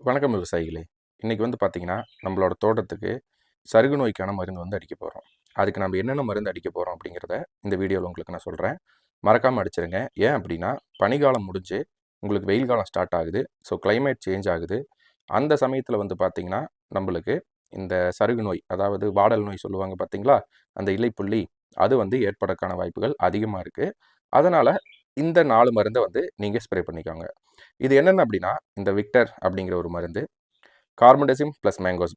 வணக்கம் விவசாயிகளே. இன்றைக்கி வந்து பார்த்திங்கன்னா நம்மளோட தோட்டத்துக்கு சருகு நோய்க்கான மருந்து வந்து அடிக்க போகிறோம் அதுக்கு நம்ம என்னென்ன மருந்து அடிக்க போகிறோம் அப்படிங்கிறத இந்த வீடியோவில் உங்களுக்கு நான் சொல்கிறேன் மறக்காமல் அடிச்சிருங்க. ஏன் அப்படின்னா பனிகாலம் முடிஞ்சு உங்களுக்கு வெயில் காலம் ஸ்டார்ட் ஆகுது. ஸோ கிளைமேட் சேஞ்ச் ஆகுது. அந்த சமயத்தில் வந்து பார்த்திங்கன்னா நம்மளுக்கு இந்த சருகு நோய் அதாவது வாடல் நோய் சொல்லுவாங்க பார்த்தீங்களா அந்த இலைப்புள்ளி அது வந்து ஏற்படக்கான வாய்ப்புகள் அதிகமாக இருக்குது அதனால் இந்த நாலு மருந்தை வந்து நீங்கள் ஸ்ப்ரே பண்ணிக்கோங்க. இது என்னென்ன அப்படின்னா இந்த விக்டர் அப்படிங்கிற ஒரு மருந்து கார்பன்டசிம் ப்ளஸ் மேங்கோஸ்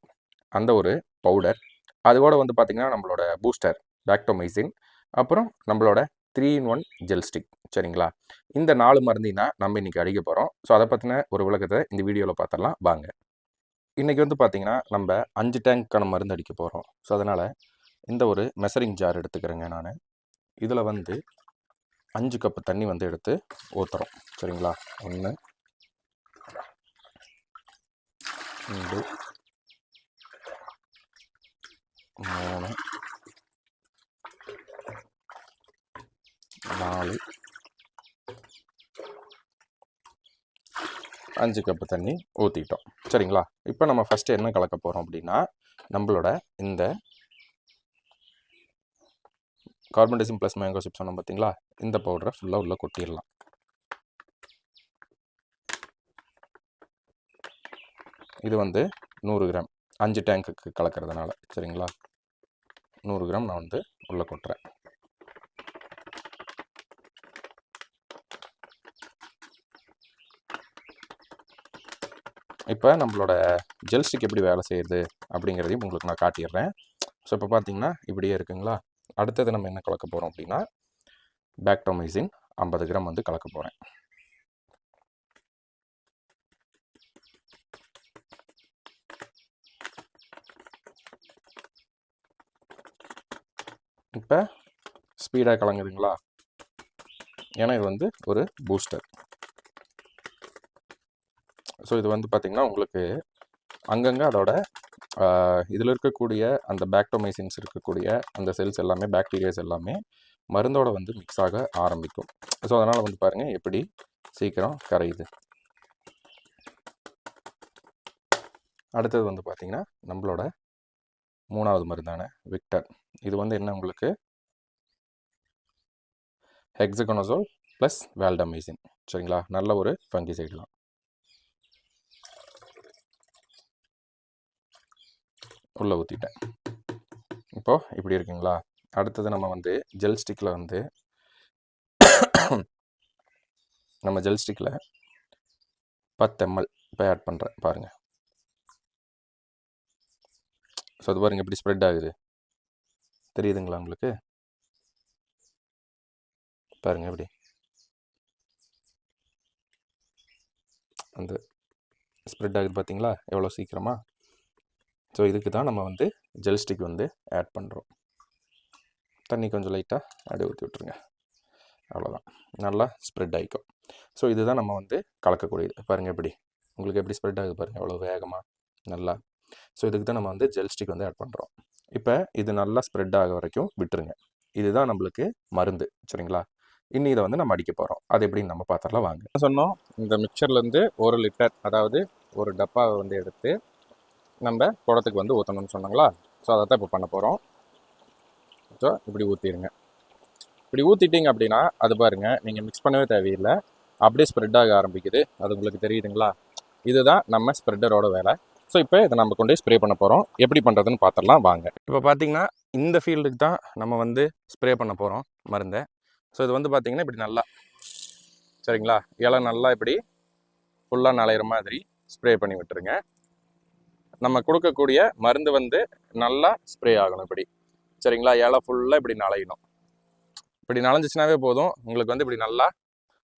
அந்த ஒரு பவுடர் அதோட வந்து பார்த்திங்கன்னா நம்மளோட பூஸ்டர் பேக்டோமைசின் அப்புறம் நம்மளோட three in one gel stick சரிங்களா? இந்த நாலு மருந்தையும் தான் நம்ம இன்றைக்கி அடிக்க போகிறோம் ஸோ அதை பற்றின ஒரு விளக்கத்தை இந்த வீடியோவில் பார்த்துடலாம். வாங்க. இன்றைக்கி வந்து பார்த்திங்கன்னா நம்ம அஞ்சு டேங்க்கான மருந்து அடிக்க போகிறோம் ஸோ அதனால் இந்த ஒரு மெசரிங் ஜார் எடுத்துக்கிறேங்க நான். இதில் வந்து அஞ்சு கப்பு தண்ணி வந்து எடுத்து ஊற்றுறோம் சரிங்களா? ஒன்று ரெண்டு. மூணு. நாலு. அஞ்சு கப்பு தண்ணி ஊற்றிட்டோம் சரிங்களா? இப்போ நம்ம ஃபஸ்ட்டு என்ன கலக்க போகிறோம் அப்படின்னா நம்மளோட இந்த கார்பன்டைசிம் ப்ளஸ் மேங்கோ சிப்ஸ் சொன்னோம் பார்த்தீங்களா இந்த பவுடரை ஃபுல்லாக உள்ளே கொட்டிடலாம். இது வந்து நூறு கிராம். அஞ்சு டேங்க்குக்கு கலக்கிறதுனால. சரிங்களா? நூறு கிராம் நான் வந்து உள்ளே கொட்டுறேன். இப்போ நம்மளோட ஜெல் ஸ்டிக் எப்படி வேலை செய்யுது அப்படிங்கிறதையும் உங்களுக்கு நான் காட்டிடுறேன். ஸோ இப்போ பார்த்தீங்கன்னா இப்படியே இருக்குங்களா? அடுத்தது நம்ம என்ன கலக்க போகிறோம் அப்படின்னா பேக்டோமைசின் ஐம்பது கிராம் வந்து கலக்க போகிறேன் இப்போ ஸ்பீடாக கலங்குதுங்களா? ஏன்னா இது வந்து ஒரு பூஸ்டர் ஸோ இது வந்து பார்த்திங்கன்னா உங்களுக்கு அங்கங்கே அதோட இதில் இருக்கக்கூடிய அந்த பேக்டோமைசின்ஸ் இருக்கக்கூடிய அந்த செல்ஸ் எல்லாமே பாக்டீரியாஸ் எல்லாமே மருந்தோட வந்து மிக்ஸ் ஆக ஆரம்பிக்கும். ஸோ அதனால் வந்து பாருங்கள் எப்படி சீக்கிரம் கரையுது. அடுத்தது வந்து பார்த்திங்கன்னா நம்மளோட மூணாவது மருந்தான விக்டர். இது வந்து என்ன உங்களுக்கு? ஹெக்ஸகனோசோல் ப்ளஸ் வேல்டமைசின் சரிங்களா? நல்ல ஒரு ஃபங்கிசைடு தான். உள்ளே ஊற்றிட்டேன் இப்போது இப்படி இருக்குங்களா? அடுத்தது நம்ம வந்து ஜெல் ஸ்டிக்கில் வந்து நம்ம ஜெல் ஸ்டிக்கில் பத்து எம்எல் இப்போ ஆட் பண்ணுறேன் பாருங்கள் ஸோ அது பாருங்கள் எப்படி ஸ்ப்ரெட் ஆகுது. தெரியுதுங்களா உங்களுக்கு? பாருங்க எப்படி அந்த ஸ்ப்ரெட் ஆகுது பார்த்தீங்களா எவ்வளோ சீக்கிரமாக ஸோ இதுக்கு தான் நம்ம வந்து ஜெல் ஸ்டிக் வந்து ஆட் பண்ணுறோம் தண்ணி கொஞ்சம் லைட்டாக அடி ஊற்றி விட்ருங்க அவ்வளோதான் நல்லா ஸ்ப்ரெட் ஆகிக்கும் ஸோ இதுதான் நம்ம வந்து கலக்கக்கூடியது. பாருங்கள் எப்படி உங்களுக்கு எப்படி ஸ்ப்ரெட் ஆகுது பாருங்கள் எவ்வளோ வேகமாக நல்லா. ஸோ இதுக்கு தான் நம்ம வந்து ஜெல் ஸ்டிக் வந்து ஆட் பண்ணுறோம் இப்போ இது நல்லா ஸ்ப்ரெட் ஆக வரைக்கும் விட்டுருங்க. இதுதான் நம்மளுக்கு மருந்து. சரிங்களா? இன்னி இதை வந்து நம்ம அடிக்க போகிறோம் அது எப்படின்னு நம்ம பார்த்துடலாம் வாங்க. சொன்னோம். இந்த மிக்சர்லேருந்து ஒரு லிட்டர் அதாவது ஒரு டப்பாவை வந்து எடுத்து நம்ம குடத்துக்கு வந்து ஊற்றணும்னு சொன்னாங்களா ஸோ அதை தான் இப்போ பண்ண போகிறோம் ஸோ இப்படி ஊற்றிடுங்க இப்படி ஊற்றிட்டீங்க அப்படின்னா அது பாருங்கள் நீங்கள் மிக்ஸ் பண்ணவே தேவையில்லை. அப்படியே ஸ்ப்ரெட் ஆக ஆரம்பிக்குது. அது உங்களுக்கு தெரியுதுங்களா? இதுதான் நம்ம ஸ்ப்ரெட்டரோட வேலை. ஸோ இப்போ இதை நம்ம கொண்டு போய் ஸ்ப்ரே பண்ண போகிறோம் எப்படி பண்ணுறதுன்னு பார்த்துடலாம் வாங்க. இப்போ பார்த்தீங்கன்னா இந்த ஃபீல்டுக்கு தான் நம்ம வந்து ஸ்ப்ரே பண்ண போகிறோம் மருந்தை. ஸோ இது வந்து பார்த்திங்கன்னா இப்படி நல்லா சரிங்களா? இலை நல்லா இப்படி ஃபுல்லாக நலையிற மாதிரி ஸ்ப்ரே பண்ணி விட்டுருங்க. நம்ம கொடுக்கக்கூடிய மருந்து வந்து நல்லா ஸ்ப்ரே ஆகணும் இப்படி. சரிங்களா? இலை ஃபுல்லாக இப்படி நலையணும். இப்படி நலஞ்சிச்சினாவே போதும். உங்களுக்கு வந்து இப்படி நல்லா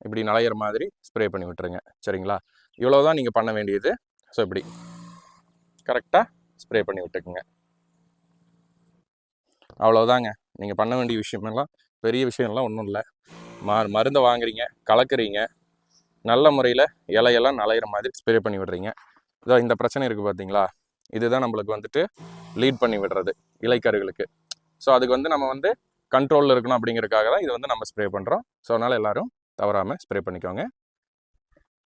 இப்படி நலையிற மாதிரி ஸ்ப்ரே பண்ணி விட்டுருங்க. சரிங்களா? இவ்வளோ தான் நீங்கள் பண்ண வேண்டியது. ஸோ இப்படி. கரெக்டாக ஸ்ப்ரே பண்ணி விட்டுக்குங்க. அவ்வளோதாங்க நீங்கள் பண்ண வேண்டிய விஷயமெல்லாம் பெரிய விஷயம்லாம் ஒன்றும் இல்லை. மா மருந்தை வாங்குறீங்க கலக்குறீங்க. நல்ல முறையில் இலையெல்லாம் நலையிற மாதிரி ஸ்ப்ரே பண்ணி விடுறீங்க. இதோ இந்த பிரச்சனை இருக்குது பார்த்தீங்களா இதுதான் நம்மளுக்கு வந்துட்டு லீட் பண்ணி விடுறது இலைக்கருகளுக்கு ஸோ அதுக்கு வந்து நம்ம வந்து கண்ட்ரோலில் இருக்கணும் அப்படிங்கிறதுக்காக தான் இது வந்து நம்ம ஸ்ப்ரே பண்ணுறோம் ஸோ அதனால் எல்லோரும் தவறாமல் ஸ்ப்ரே பண்ணிக்கோங்க.